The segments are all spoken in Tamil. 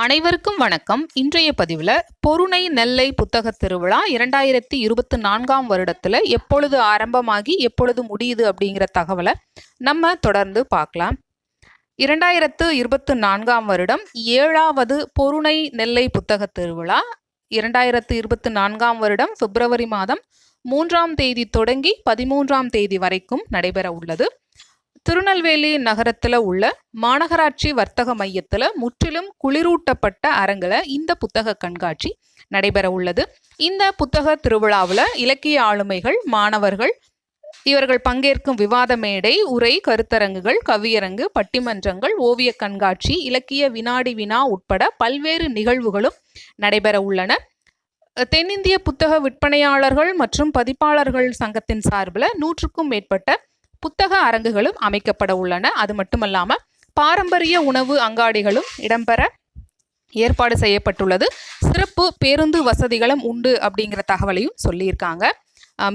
அனைவருக்கும் வணக்கம். இன்றைய பதிவில் பொருணை நெல்லை புத்தக திருவிழா இரண்டாயிரத்தி இருபத்தி நான்காம் வருடத்தில் எப்பொழுது ஆரம்பமாகி எப்பொழுது முடியுது அப்படிங்கிற தகவலை நம்ம தொடர்ந்து பார்க்கலாம். இரண்டாயிரத்து இருபத்தி நான்காம் வருடம் ஏழாவது பொருணை நெல்லை புத்தக திருவிழா. இரண்டாயிரத்து இருபத்தி நான்காம் வருடம் பிப்ரவரி மாதம் மூன்றாம் தேதி தொடங்கி பதிமூன்றாம் தேதி வரைக்கும் நடைபெற உள்ளது. திருநெல்வேலி நகரத்தில் உள்ள மாநகராட்சி வர்த்தக மையத்தில் முற்றிலும் குளிரூட்டப்பட்ட அரங்கில் இந்த புத்தக கண்காட்சி நடைபெற உள்ளது. இந்த புத்தக திருவிழாவில் இலக்கிய ஆளுமைகள் மாணவர்கள் இவர்கள் பங்கேற்கும் விவாத மேடை உரை கருத்தரங்குகள் கவியரங்கு பட்டிமன்றங்கள் ஓவிய கண்காட்சி இலக்கிய வினாடி வினா உட்பட பல்வேறு நிகழ்வுகளும் நடைபெற உள்ளன. தென்னிந்திய புத்தக விற்பனையாளர்கள் மற்றும் பதிப்பாளர்கள் சங்கத்தின் சார்பில் நூற்றுக்கும் மேற்பட்ட புத்தக அரங்குகளும் அமைக்கப்பட உள்ளன. அது மட்டுமல்லாமல் பாரம்பரிய உணவு அங்காடிகளும் இடம்பெற ஏற்பாடு செய்யப்பட்டுள்ளது. சிறப்பு பேருந்து வசதிகளும் உண்டு அப்படிங்கிற தகவலையும் சொல்லியிருக்காங்க.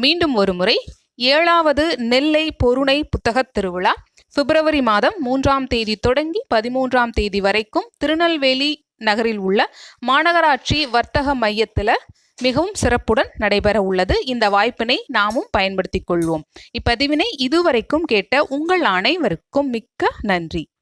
மீண்டும் ஒரு முறை ஏழாவது நெல்லை பொருணை புத்தக திருவிழா பிப்ரவரி மாதம் மூன்றாம் தேதி தொடங்கி பதிமூன்றாம் தேதி வரைக்கும் திருநெல்வேலி நகரில் உள்ள மாநகராட்சி வர்த்தக மையத்தில் மிகவும் சிறப்புடன் நடைபெற உள்ளது. இந்த வாய்ப்பினை நாமும் பயன்படுத்திக் கொள்வோம். இப்பதிவினை இதுவரைக்கும் கேட்ட உங்கள் அனைவருக்கும் மிக்க நன்றி.